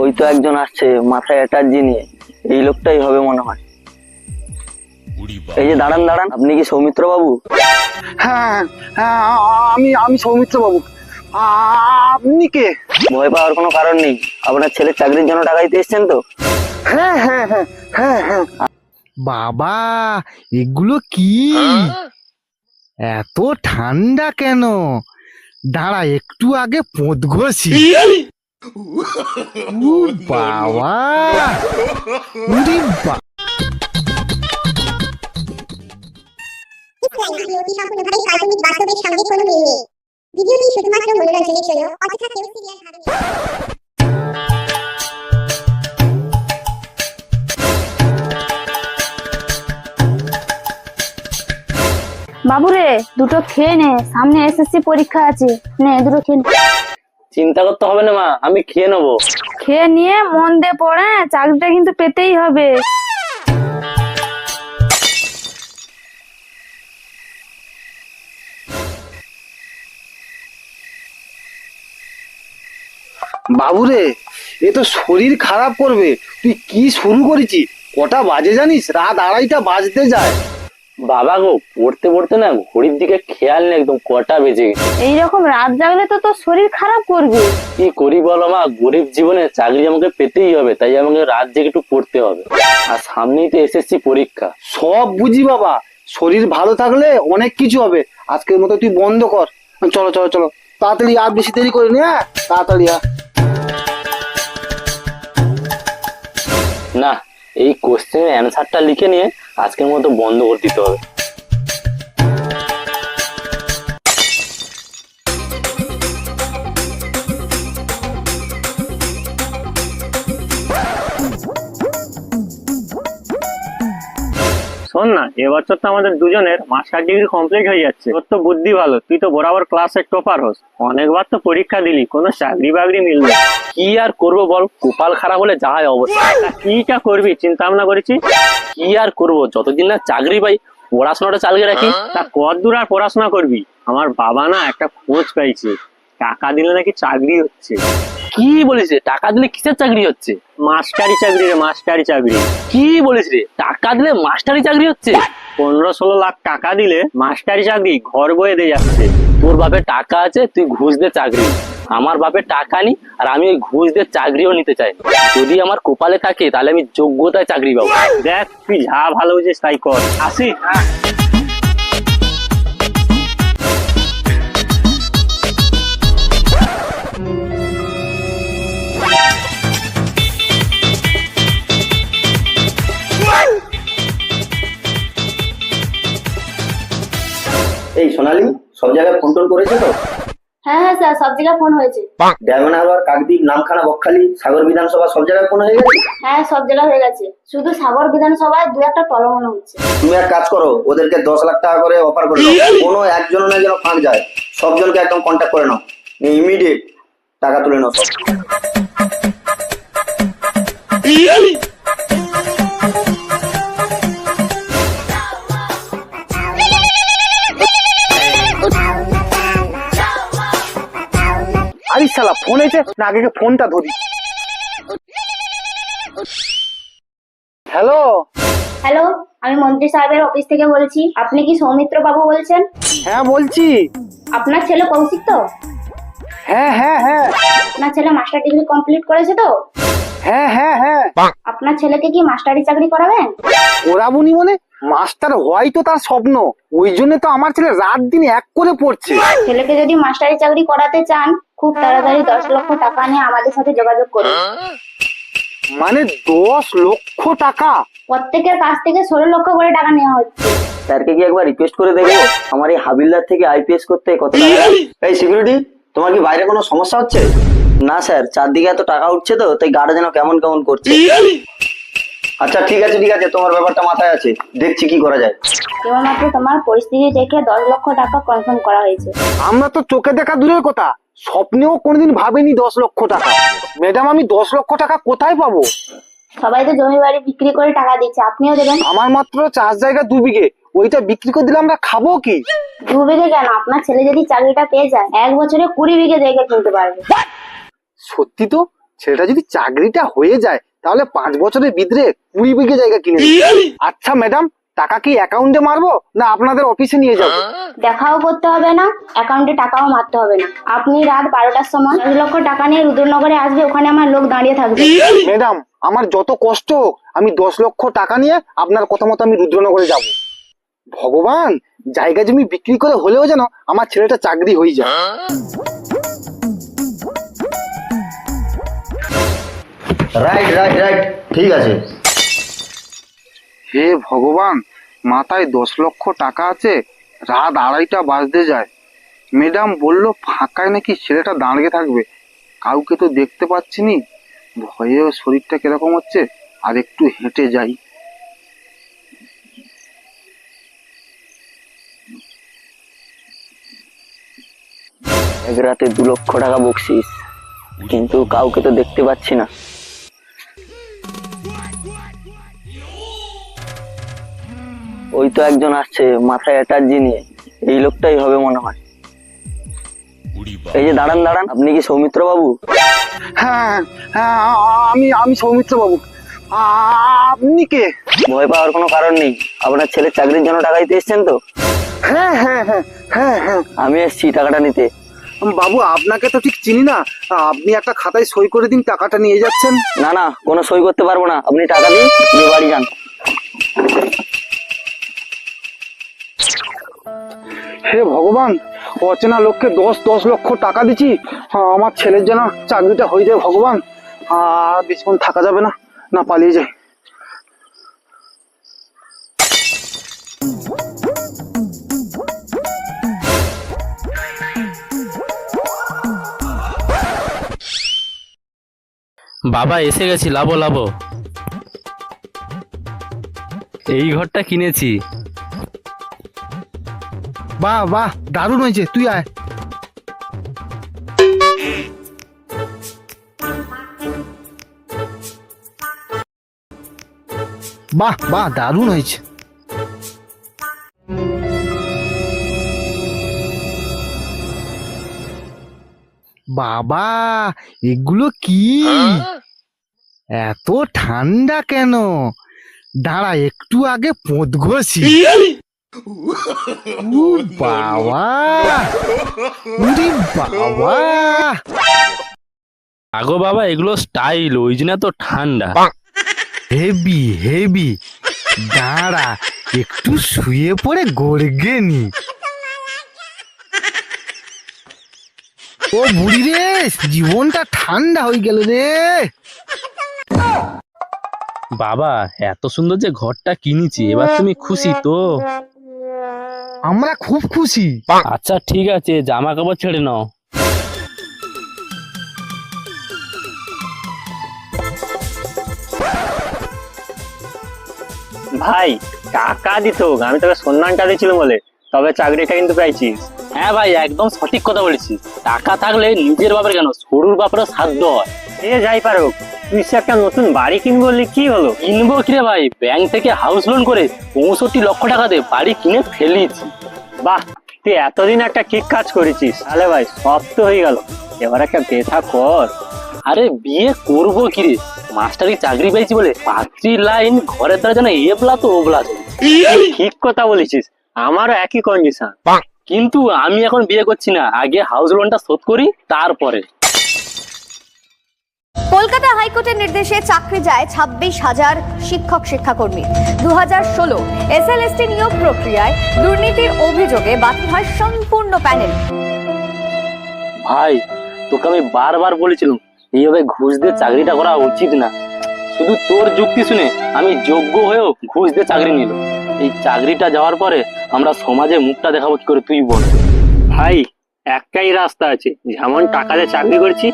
ওই তো একজন আসছে মাথায় অ্যাটার্জি নিয়ে এই লোকটাই হবে মনে হয়। এই যে দাঁড়ান দাঁড়ান আপনি কি সৌমিত্র বাবু? হ্যাঁ হ্যাঁ আমি আমি সৌমিত্র বাবু। আপনি কে? ভয় পাওয়ার কোনো কারণ নেই। আপনার ছেলের চাকরির জন্য টাকা দিতে এসছেন তো? হ্যাঁ হ্যাঁ হ্যাঁ হ্যাঁ হ্যাঁ। বাবা এগুলো কি? এত ঠান্ডা কেন? দাঁড়া একটু আগে পোঁত ঘষি। উ বাবা উরি ভিডিওটি সম্পূর্ণভাবে কাল্পনিক বাস্তবের সঙ্গে কোনো মিল নেই ভিডিওটি শুধুমাত্র মনোরঞ্জনের জন্য অযথা কেউ সিরিয়াস ভাবে বাবুরে দুটো খেয়ে নে সামনে এসএসসি পরীক্ষা আছে নে দুটো খেয়ে নে। চিন্তা করতে হবে না মা। আমি খেয়ে নেব। খেয়ে নিয়ে মন দিয়ে পড়ে চাকরিটা কিন্তু পেতেই হবে। বাবুরে এ তো শরীর খারাপ করবে। তুই কি শুরু করেছিস? কটা বাজে জানিস? রাত আড়াইটা বাজতে যায়। বাবা গো পড়তে পড়তে না ঘড়ির দিকে খেয়াল নেই একদম কটা বেজে গেছে। এইরকম রাত জাগলে তো তোর শরীর খারাপ করবে। কি করি বলো মা গরিব জীবনে চাকরি আমাকে পেতেই হবে তাই আমাকে রাত জেগে একটু পড়তে হবে। আর সামনেই তো এসএসসি পরীক্ষা। সব বুঝি বাবা শরীর ভালো থাকলে অনেক কিছু হবে। আজকের মতো তুই বন্ধ কর। চলো চলো চলো। তাড়াতাড়ি আর বেশি দেরি করিনি হ্যাঁ? তাড়াতাড়ি আয়। না এই কোশ্চেনের অ্যান্সারটা লিখে নিয়ে আজকের মতো বন্ধ করে দিতে হবে। শোন না এবছর তো আমাদের দুজনের মাস্টার ডিগ্রি কমপ্লিট হয়ে যাচ্ছে। তোর তো বুদ্ধি ভালো, তুই তো বরাবর ক্লাসের টপার হোস। অনেকবার তো পরীক্ষা দিলি, কোনো চাকরি বাকরি মিললো না। কি আর করব বল, কপাল খারাপ হলে যা হয় অবস্থা কিটা করবি, চিন্তা ভাবনা করেছি কি আর করব, যতদিন না চাকরি পাই, পড়াশোনাটা চালিয়ে রাখি। তা কত দূর আর পড়াশোনা করবি? আমার বাবা না একটা খোঁজ পাইছে, টাকা দিলে নাকি চাকরি হচ্ছে। কি বলিস রে? টাকা দিলে কিসের চাকরি হচ্ছে? মাস্টারি চাকরি রে, মাস্টারি চাকরি। কি বলিস রে? টাকা দিলে মাস্টারি চাকরি হচ্ছে? পনেরো ষোলো লাখ টাকা দিলে মাস্টারি চাকরি, ঘর বয়ে দিয়ে যাচ্ছে। তোর বাপের টাকা আছে, তুই ঘুষ দে চাকরি। আমার বাপের টাকা নি আর আমি ওই ঘুষ দিয়ে চাকরিও নিতে চাই। যদি আমার কপালে থাকে, তাহলে আমি যোগ্যতায় চাকরি পাবো। দেখ, তুই যা ভালো বুঝিস তাই কর। আসি? সব জায়গায় ফোন টোন করেছে তো? হ্যাঁ হ্যাঁ স্যার সব জায়গায় ফোন হয়েছে। ডায়মন্ড কাকদ্বীপ নামখানা বকখালি সাগর বিধানসভা সব জায়গায় ফোন হয়ে গেছে? হ্যাঁ সব জায়গায় হয়ে গেছে। শুধু সাগর বিধানসভায় দু একটা টলমলো হচ্ছে। তুমি এক কাজ করো ওদেরকে দশ লাখ টাকা করে অফার করে দাও। কোনো একজন না যেন ফাঁক যায়। সবজনকে একদম কন্ট্যাক্ট করে নাও। ইমিডিয়েট টাকা তুলে নাও সব। এসে না আগে ফোনটা ধরি। হ্যালো? হ্যালো আমি মন্ত্রী সাহেবের অফিস থেকে বলছি। আপনি কি সৌমিত্র বাবু বলছেন? হ্যাঁ বলছি। আপনার ছেলে কৌশিক তো? হ্যাঁ হ্যাঁ হ্যাঁ। আপনার ছেলে মাস্টার ডিগ্রি কমপ্লিট করেছে তো? হ্যাঁ হ্যাঁ হ্যাঁ। আপনার ছেলেকে কি মাস্টারি চাকরি করাবেন? ওরা বুনি মানে? মাস্টার হওয়াই তো তার স্বপ্ন। ওই জন্য তো আমার ছেলে রাত দিন এক করে পড়ছে। ছেলেকে যদি মাস্টারি চাকরি করাতে চান খুব তাড়াতাড়ি দশ লক্ষ টাকা নিয়ে আমাদের সাথে যোগাযোগ করুন। মানে দশ লক্ষ টাকা? প্রত্যেকের কাছ থেকে ষোলো লক্ষ করে টাকা নেওয়া হচ্ছে। স্যারকে কি একবার রিকোয়েস্ট করে দেখব আমার এই হাবিলদার থেকে আইপিএস করতে কত টাকা? এই সিকিউরিটি তোমার কি বাইরে কোনো সমস্যা হচ্ছে? না স্যার। চারদিকে এত টাকা উঠছে তো তাই গাড়া যেন কেমন কেমন করছে। আচ্ছা ঠিক আছে ঠিক আছে তোমার ব্যাপারটা মাথায় আছে। দেখছি কি করা যায়। কেবলমাত্র তোমার পরিস্থিতি দেখে দশ লক্ষ টাকা কনফার্ম করা হয়েছে। আমরা তো চোখে দেখা দূরের কথা। স্বপ্নেও কোনোদিন ভাবিনি দশ লক্ষ টাকা। ম্যাডাম আমি দশ লক্ষ টাকা কোথায় পাবো? সবাই তো জমি বাড়ি বিক্রি করে টাকা দিচ্ছে। আপনিও দেবেন? আমার মাত্র চাষ জায়গা দু বিঘে। ওইটা বিক্রি করে দিলে আমরা খাব কি? দু বিঘে কেন? আপনার ছেলে যদি চাকরিটা পেয়ে যায় এক বছরে কুড়ি বিঘে জায়গা কিনতে পারবে। সত্যি তো? ছেলেটা যদি চাকরিটা হয়ে যায় তাহলে পাঁচ বছরের ভিতরে কুড়ি বিঘে জায়গা কিনে আচ্ছা ম্যাডাম টাকা কি অ্যাকাউন্টে মারবো না আপনাদের অফিসে নিয়ে যাব? দেখাও করতে হবে না অ্যাকাউন্টে টাকাও মারতে হবে না। আপনি রাত বারোটার সময় দশ লক্ষ টাকা নিয়ে রুদ্রনগরে আসবে ওখানে আমার লোক দাঁড়িয়ে থাকবে। ম্যাডাম আমার যত কষ্ট হোক, আমি দশ লক্ষ টাকা নিয়ে আপনার কথা মতো আমি রুদ্রনগরে যাব। ভগবান জায়গা জমি বিক্রি করে হলেও যেন আমার ছেলেটা চাকরি হয়ে যায়। রাইট রাইট রাইট ঠিক আছে। হে ভগবান মাথায় দশ লক্ষ টাকা আছে রাত আড়াইটা বাজতে যায়। ম্যাডাম বলল ফাঁকায় নাকি ছেলেটা দাঁড়িয়ে থাকবে? কাউকে তো দেখতে পাচ্ছি নি ভয়ে শরীরটা কীরকম হচ্ছে? আর একটু হেঁটে যাই। এক রাতে দু লক্ষ টাকা বকশিস কিন্তু কাউকে তো দেখতে পাচ্ছি না। ওই তো একজন আসছে মাথায় অ্যাটার্জি নিয়ে এই লোকটাই হবে মনে হয়। এই যে দাঁড়ান দাঁড়ান আপনি কি সৌমিত্র বাবু? হ্যাঁ হ্যাঁ আমি আমি সৌমিত্র বাবু। আপনি কে? ভয় পাওয়ার কোনো কারণ নেই। আপনার ছেলের চাকরির জন্য টাকা দিতে এসছেন তো? হ্যাঁ হ্যাঁ হ্যাঁ হ্যাঁ হ্যাঁ। আমি এসছি টাকাটা নিতে। বাবু আপনাকে তো ঠিক চিনি না। আপনি একটা খাতায় সই করে দিন টাকাটা নিয়ে যাচ্ছেন। না না কোনো সই করতে পারব না। আপনি টাকা দিন দিয়ে বাড়ি যান। হে ভগবান অচেনা লোককে দশ দশ লক্ষ টাকা দিচ্ছি? হ্যাঁ, আমার ছেলের যেন চাকরিটা হয়ে যায় ভগবান। আর বেশিক্ষণ থাকা যাবে না না পালিয়ে যায়। বাবা এসে গেছি লাভো লাভো এই ঘরটা কিনেছি। বাহ বাহ, দারুণ হয়েছে, তুই আয়। বাহ বাহ, দারুণ হয়েছে। বাবা, এগুলো কি? এত ঠান্ডা কেন? দাঁড়া, একটু আগে পোঁত ঘষি। উ বাবা বাবা আগো বাবা এগুলো স্টাইল ওই জন্য তো ঠান্ডা। হেভি হেভি দাঁড়া একটু শুয়ে পড়ে গড়গে নি। ও বুড়ি রে জীবনটা ঠান্ডা হয়ে গেল রে। বাবা এত সুন্দর যে ঘরটা কিনেছি এবার তুমি খুশি তো? আমরা খুব খুশি। আচ্ছা ঠিক আছে জামা কাপড় ছেড়ে নাও। ভাই টাকা দিত আমি তোকে সম্মানটা দিয়েছিলাম বলে। তবে চাকরিটা কিন্তু পেয়েছিস হ্যাঁ ভাই একদম সঠিক কথা বলেছিস। টাকা থাকলে নিজের বাপের কেন? সরুর বাপেরও সাধ্য হয়। এ যাই পারুক তুই সে একটা নতুন বাড়ি কিনবো বললি কি হলো? কিনবো কিরে ভাই? ব্যাংক থেকে হাউস লোন করে পঁয়ষট্টি লক্ষ টাকা দিয়ে বাড়ি কিনে ফেলিয়েছি বাহ তুই এতদিন একটা ঠিক কাজ করেছিস। তাহলে ভাই সব তো হয়ে গেল। এবার একটা বেথা কর। আরে বিয়ে করব কিরে মাস্টারি চাকরি পেয়েছি বলে পাত্রীর লাইন ঘরের দ্বারা যেন এবলা তো ওবলা। ঠিক কথা বলেছিস। আমারও একই কন্ডিশন কিন্তু আমি এখন বিয়ে করছি না। আগে হাউস লোনটা শোধ করি তারপরে। কলকাতা হাইকোর্টের নির্দেশে চাকরি যায় ছাব্বিশ হাজার শিক্ষক শিক্ষাকর্মী। দু হাজার ষোলো এসএলএসটি নিয়োগ প্রক্রিয়ায় দুর্নীতির অভিযোগে বাতিল হয় সম্পূর্ণ প্যানেল। ভাই তোকে আমি বারবার বলেছিলাম এইভাবে ঘুষ দিয়ে চাকরিটা করা উচিত না। শুধু তোর যুক্তি শুনে আমি যোগ্য হয়েও ঘুষ দিয়ে চাকরি নিল এই চাকরিটা যাওয়ার পরে আমরা সমাজে মুখটা দেখাবো কি করে তুই বল। ভাই, একটাই রাস্তা আছে। যেমন টাকা দিয়ে চাকরি করছি,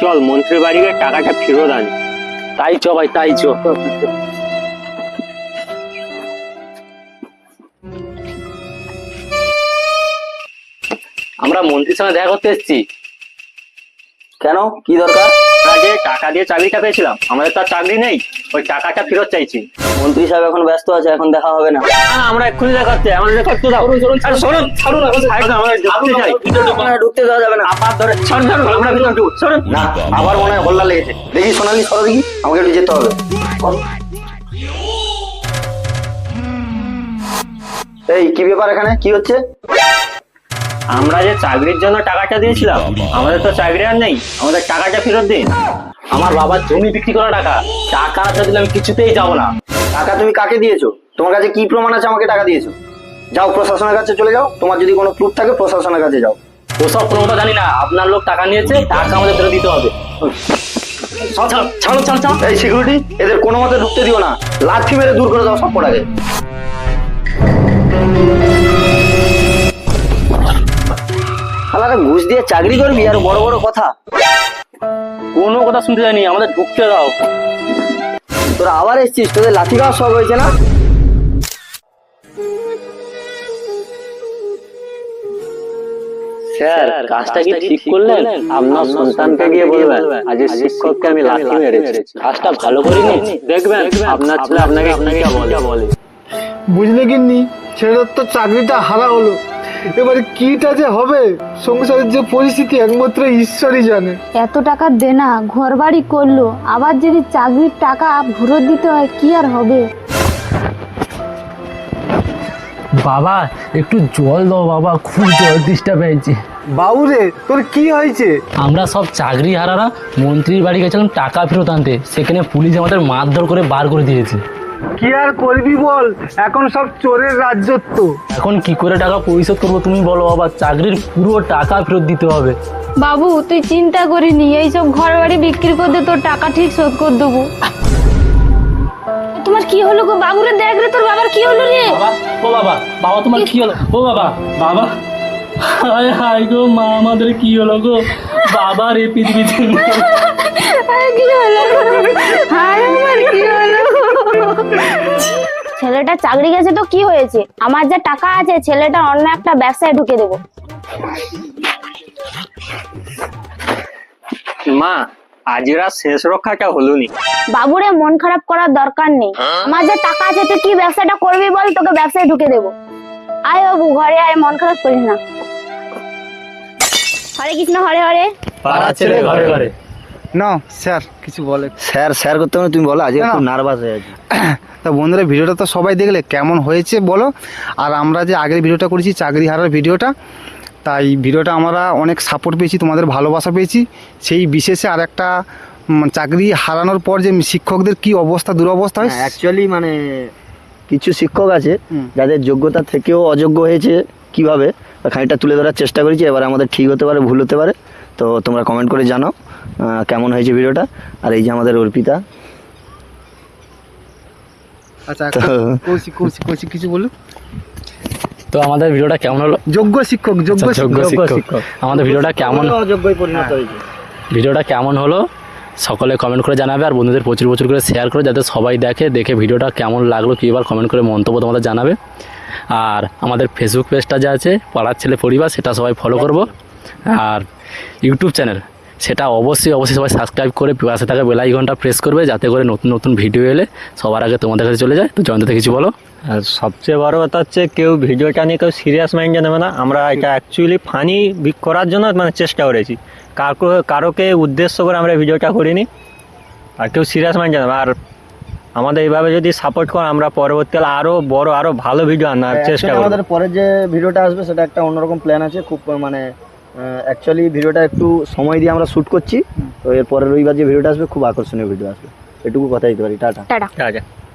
চল মন্ত্রী বাড়ি গিয়ে টাকাটা ফেরত আনি। তাই চ ভাই, তাই চ। আমরা মন্ত্রীর সঙ্গে দেখা করতে এসেছি। কেন? কি দরকার? যে টাকা দিয়ে চাকরিটা পেয়েছিলাম, আমাদের তো আর চাকরি নেই। ওই টাকাটা ফেরত চাইছি। মন্ত্রী সাহেব এখন ব্যস্ত আছে এখন দেখা হবে না আমরা এক্ষুনি দেখাচ্ছি আমাদের দেখাচ্ছি দাও সরুন ছাড়ুন আমরা ঢুকতে দেওয়া যাবে না আপাত ধরে ছাড়ুন ছাড়ুন আমরা ভিতরে ঢুকবো সরুন না আবার মনে হয় হল্লা লেগেছে দেখি সোনালি সরো দেখি আমাকে একটু যেতে হবে এই কি ব্যাপার এখানে কি হচ্ছে আমরা যে চাকরির জন্য টাকাটা দিয়েছিলাম আমাদের তো চাকরি আর নেই আমাদের টাকাটা ফেরত দিন আমার বাবার জমি বিক্রি করা টাকা টাকা দিলে আমি কিছুতেই যাব না টাকা তুমি কাকে দিয়েছ? তোমার কাছে কি প্রমাণ আছে আমাকে টাকা দিয়েছ? যাও প্রশাসনের কাছে চলে যাও। তোমার যদি কোনো প্রুফ থাকে প্রশাসনের কাছে যাও। ওসব প্রমাণটা জানি না। আপনার লোক টাকা নিয়েছে টাকা আমাদের ফেরত দিতে হবে। ছাড়, ছাড়, ছাড়ো এই সিকিউরিটি এদের কোনো মতে ঢুকতে দিও না। লাঠি মেরে দূর করে দাও সব পড়াকে শালারা ঘুষ দিয়ে চাকরি করবি আর বড় বড় কথা? কোনো কথা শুনতে যায়নি। আমাদের ঢুকতে দাও। তোরা আবার এসছিস তোদের লাঠি খাওয়া সব হয়েছে না? স্যার কাজটা কি ঠিক করলেন? আপনার সন্তানকে গিয়ে বলবেন। আজ শিক্ষককে আমি লাঠি মেরেছি। কাজটা ভালো করিনি? দেখবেন আপনার ছেলে আপনাকে আপনাকে বলে। বুঝলে গিন্নি ছেলেটার তো চাকরিটা হারা হলো এবার কিটা যে হবে? সংসারের যে পরিস্থিতি একমাত্র ঈশ্বরই জানে। এত টাকা দেনা ঘর বাড়ি করল। আবার যদি চাকরির টাকা ফেরত দিতে হয় কি আর হবে? বাবা একটু জল দাও বাবা খুব জল ডিস্টার্ব হয়েছে। বাবুরে তোর কি হয়েছে? আমরা সব চাকরি হারারা মন্ত্রীর বাড়ি গেছিলাম টাকা ফেরত আনতে। সেখানে পুলিশ আমাদের মারধর করে বার করে দিয়েছে। কি আর করবি বল? এখন সব চোরের রাজ্যত্ব এখন কি করে টাকা পরিশোধ করব তুমি বলো বাবা চাকরির পুরো টাকা ফেরত দিতে হবে। বাবু তুই চিন্তা করিনি এইসব ঘর বাড়ি বিক্রি করে দে, তোর টাকা ঠিক শোধ করে দেবো। তোমার কি হলো গো? বাবুরে দেখ রে তোর বাবার কি হলো রে? বাবা ও বাবা বাবা তোমার কি হলো? ও বাবা বাবা হায় হায় গো মা আমাদের কি হলো গো? বাবা রে পৃথিবীতে কি হলো হায় আমার কি হলো? ছেলেটা চাকরি গেছে তো কি হয়েছে? আমার যা টাকা আছে ছেলেটা অন্য একটা ব্যবসায় ঢুকে দেবো। মা আজিরা শেষ রক্ষাটা হলো নি। বাবুরে মন খারাপ করার দরকার নেই। আমার যে টাকা আছে তুই কি ব্যবসাটা করবি বল তোকে ব্যবসায় ঢুকে দেবো। আয় বাবু ঘরে আয় মন খারাপ করিস না। হরে কৃষ্ণ হরে হরে। পাড়া ছেলে ঘরে ঘরে। না স্যার কিছু বলে। স্যার স্যার করতে হবে তুমি বলো আজকে নার্ভাস হয়ে আছি। তা বন্ধুরা ভিডিওটা তো সবাই দেখলে কেমন হয়েছে বলো। আর আমরা যে আগের ভিডিওটা করেছি চাকরি হারার ভিডিওটা তাই ভিডিওটা আমরা অনেক সাপোর্ট পেয়েছি তোমাদের ভালোবাসা পেয়েছি। সেই বিশেষে আর একটা চাকরি হারানোর পর যে শিক্ষকদের কি অবস্থা দুরবস্থা হয়? অ্যাকচুয়ালি মানে কিছু শিক্ষক আছে যাদের যোগ্যতা থেকেও অযোগ্য হয়েছে কীভাবে খানিকটা তুলে ধরার চেষ্টা করেছি এবার আমাদের ঠিক হতে পারে ভুল হতে পারে তো তোমরা কমেন্ট করে জানাও। কেমন হয়েছে ভিডিওটা? আর এই যে আমাদের অর্পিতা। আচ্ছা তো- কৌশিক কৌশিক কৌশিক কিছু বলুন। তো আমাদের ভিডিওটা কেমন হলো? যোগ্য শিক্ষক যোগ্য আচ্ছা, যোগ্য শিক্ষক। আমাদের ভিডিওটা কেমন অযোগ্যই পরিণত হয়েছে। ভিডিওটা কেমন হলো? সকলে কমেন্ট করে জানাবে আর বন্ধুদের প্রচুর প্রচুর করে শেয়ার করে যাতে সবাই দেখে দেখে ভিডিওটা কেমন লাগল কী এবার কমেন্ট করে মন্তব্য তোমাদের জানাবে। আর আমাদের ফেসবুক পেজটা যে আছে পাড়ার ছেলে পরিবার সেটা সবাই ফলো করব। আর ইউটিউব চ্যানেল সেটা অবশ্যই অবশ্যই সবাই সাবস্ক্রাইব করে পাশে থাকা বেল আইকনটা প্রেস করবে যাতে করে নতুন নতুন ভিডিও এলে সবার আগে তোমাদের কাছে চলে যায়। তো জয়ন্ততে কিছু বলো? আর সবচেয়ে বড় কথা হচ্ছে কেউ ভিডিওটা নিয়ে কেউ সিরিয়াস মাইন্ডে নেবে না। আমরা এটা অ্যাকচুয়ালি ফানি করার জন্য মানে চেষ্টা করেছি। কারও কারোকে উদ্দেশ্য করে আমরা ভিডিওটা করিনি। আর কেউ সিরিয়াস মাইন্ডে নেবে আর আমাদের এইভাবে যদি সাপোর্ট করে আমরা পরবর্তীকালে আরও বড় আরও ভালো ভিডিও আনার চেষ্টা Actually আমাদের পরের যে ভিডিওটা আসবে সেটা একটা অন্যরকম প্ল্যান আছে। খুব মানে অ্যাকচুয়ালি ভিডিওটা একটু সময় দিয়ে আমরা শ্যুট করছি। তো এরপরে রবিবার যে ভিডিওটা আসবে খুব আকর্ষণীয় ভিডিও আসবে। এটুকু কথা দিতে পারি। টাটা। টাটা।